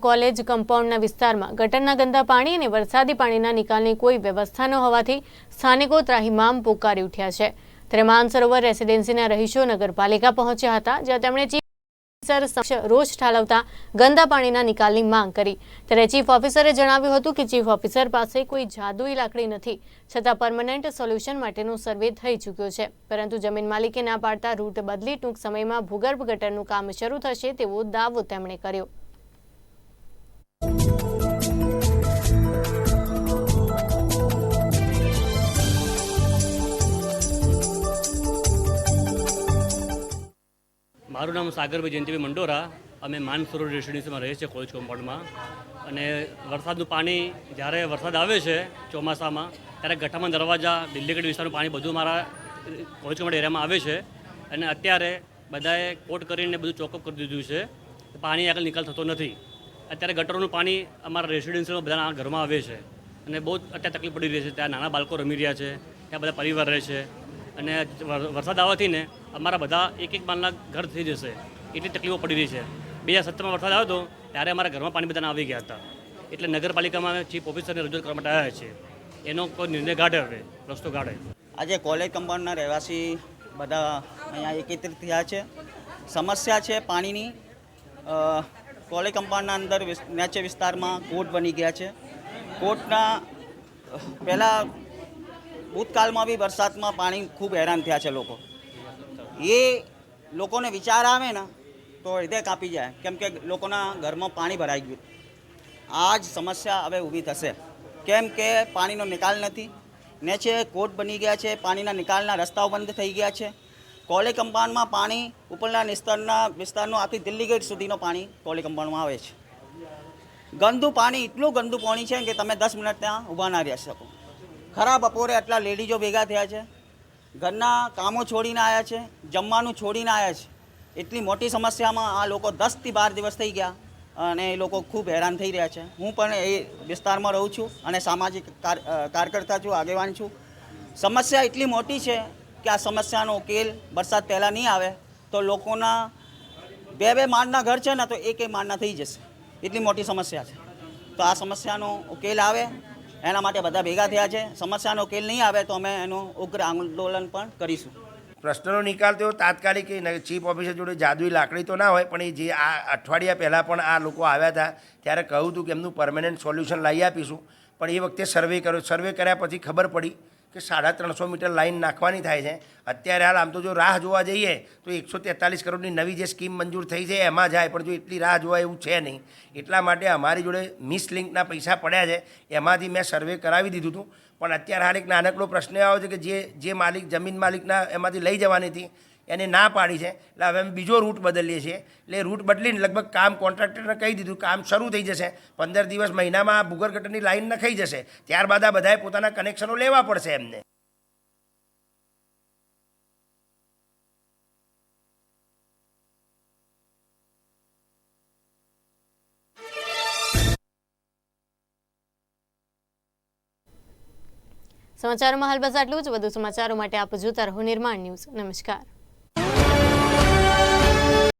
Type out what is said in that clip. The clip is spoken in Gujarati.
કોલેજ કમ્પાઉન્ડના વિસ્તારમાં ગટરના ગંદા પાણી અને વરસાદી પાણીના નિકાલની કોઈ વ્યવસ્થા ન હોવાથી સ્થાનિકો ત્રાહિમામ પોકારી ઉઠ્યા છે. ત્યારે માનસરોવર રેસીડેન્સીના રહીશો નગરપાલિકા પહોંચ્યા હતા, જ્યાં તેમણે ચીફ રોષ ઠાલવતા ગંદા પાણીના નિકાલની માંગ કરી. ત્યારે ચીફ ઓફિસરે જણાવ્યું હતું કે ચીફ ઓફિસર પાસે કોઈ જાદુઈ લાકડી નથી, છતાં પરમનન્ટ સોલ્યુશન માટેનો સર્વે થઈ ચૂક્યો છે. પરંતુ જમીન માલિકે ના પાડતા રૂટ બદલી ટૂંક સમયમાં ભૂગર્ભ ગટરનું કામ શરૂ થશે તેવો દાવો તેમણે કર્યો. મારું નામ સાગરભાઈ જયંતિભાઈ મંડોરા. અમે માનસરોવર રેસિડેન્સીમાં રહીએ છીએ કોલેજ કમ્પાઉન્ડમાં. અને વરસાદનું પાણી, જ્યારે વરસાદ આવે છે ચોમાસામાં, ત્યારે ગઠામાં દરવાજા દિલ્હીગઢ વિસ્તારનું પાણી બધું મારા કોલેજ કમ્પાઉન્ડ એરિયામાં આવે છે. અને અત્યારે બધાએ કોટ કરીને બધું ચોકઅપ કરી દીધું છે. પાણી આગળ નિકાલ થતો નથી. અત્યારે ગટરોનું પાણી અમારા રેસિડેન્સીમાં બધાના ઘરમાં આવે છે. અને બહુ અત્યારે તકલીફ પડી રહી છે. ત્યાં નાના બાળકો રમી રહ્યા છે. ત્યાં બધા પરિવાર રહે છે. અને વરસાદ આવવાથી ને અમારા બધા એક એક માલના ઘર થઈ જશે. એટલી તકલીફો પડી રહી છે. બે હજાર સત્તરમાં વરસાદ આવ્યો હતો, ત્યારે અમારા ઘરમાં પાણી બધાને આવી ગયા હતા. એટલે નગરપાલિકામાં ચીફ ઓફિસરને રજૂઆત કરવા માટે આવ્યા છે એનો કોઈ નિર્ણય કાઢે હવે, રસ્તો કાઢે આજે કોલેજ કમ્પાઉન્ડના રહેવાસી બધા અહીંયા એકત્રિત થયા છે. સમસ્યા છે પાણીની. કોલેજ કમ્પાઉન્ડના અંદર વિસ- વિસ્તારમાં કોર્ટ બની ગયા છે. કોર્ટના પહેલાં ભૂતકાળમાં બી વરસાદમાં પાણી ખૂબ હેરાન થયા છે લોકો. એ લોકોને વિચાર આવે ને, તો હૃદય કાપી જાય. કેમ કે લોકોના ઘરમાં પાણી ભરાઈ ગયું. આ જ સમસ્યા હવે ઊભી થશે. કેમ કે પાણીનો નિકાલ નથી. નીચે કોટ બની ગયા છે, પાણીના નિકાલના રસ્તાઓ બંધ થઈ ગયા છે. કોલે કમ્પાઉન્ડમાં પાણી ઉપરના વિસ્તારના વિસ્તારનું આખી દિલ્હી ગેટ સુધીનો પાણી કોલે કમ્પાઉન્ડમાં આવે છે. ગંદુ પાણી, એટલું ગંદુ પાણી છે કે તમે દસ મિનિટ ત્યાં ઊભા ના રહી શકો. ખરા બપોરે આટલા લેડીઝો ભેગા થયા છે. ઘરના કામો છોડીને આવ્યા છે, જમવાનું છોડીને આવ્યા છે. એટલી મોટી સમસ્યામાં આ લોકો દસથી બાર દિવસ થઈ ગયા અને એ લોકો ખૂબ હેરાન થઈ રહ્યા છે. હું પણ એ વિસ્તારમાં રહું છું અને સામાજિક કાર્યકર્તા છું, આગેવાન છું. સમસ્યા એટલી મોટી છે કે આ સમસ્યાનો ઉકેલ વરસાદ પહેલાં નહીં આવે તો લોકોના બે બે માળના ઘર છે ને તો એક એક માળના થઈ જશે. એટલી મોટી સમસ્યા છે. તો આ સમસ્યાનો ઉકેલ આવે એના માટે બધા ભેગા થયા છે. સમસ્યાનો ઉકેલ નહીં આવે તો અમે એનું ઉગ્ર આંદોલન પણ કરીશું. પ્રશ્નનો નિકાલ તો તાત્કાલિક ચીફ ઓફિસર જોડે જાદુઈ લાકડી તો ના હોય, પણ એ જે આ અઠવાડિયા પહેલાં પણ આ લોકો આવ્યા હતા, ત્યારે કહ્યું હતું કે એમનું પરમેનન્ટ સોલ્યુશન લાવી આપીશું. પણ એ વખતે સર્વે કર્યો. સર્વે કર્યા પછી ખબર પડી કે સાડા ત્રણસો મીટર લાઈન નાખવાની થાય છે. અત્યારે હાલ આમ તો જો રાહ જોવા જઈએ, તો એકસો તેતાલીસ કરોડની નવી જે સ્કીમ મંજૂર થઈ છે, એમાં જાય, પણ જો એટલી રાહ જોવા એવું છે નહીં. એટલા માટે અમારી જોડે મિસ લિંકના પૈસા પડ્યા છે, એમાંથી મેં સર્વે કરાવી દીધું હતું. પણ અત્યારે હાલ એક નાનકડો પ્રશ્ન આવ્યો છે કે જે જે માલિક, જમીન માલિકના એમાંથી લઈ જવાની હતી એને ના પાડી છે. એટલે હવે અમે બીજો રૂટ બદલીએ છીએ. એટલે રૂટ બદલીને લગભગ કામ કોન્ટ્રાક્ટરને કહી દીધું કામ શરૂ થઈ જશે. પંદર દિવસ મહિનામાં ભૂગર ગટરની લાઈન નખાઈ જશે. ત્યારબાદ આ બધાએ પોતાના કનેક્શનો લેવા પડશે એમને. સમાચારોમાં હાલ બસ આટલું જ. વધુ સમાચારો માટે આપ જોતા રહો નિર્માણ ન્યૂઝ. નમસ્કાર.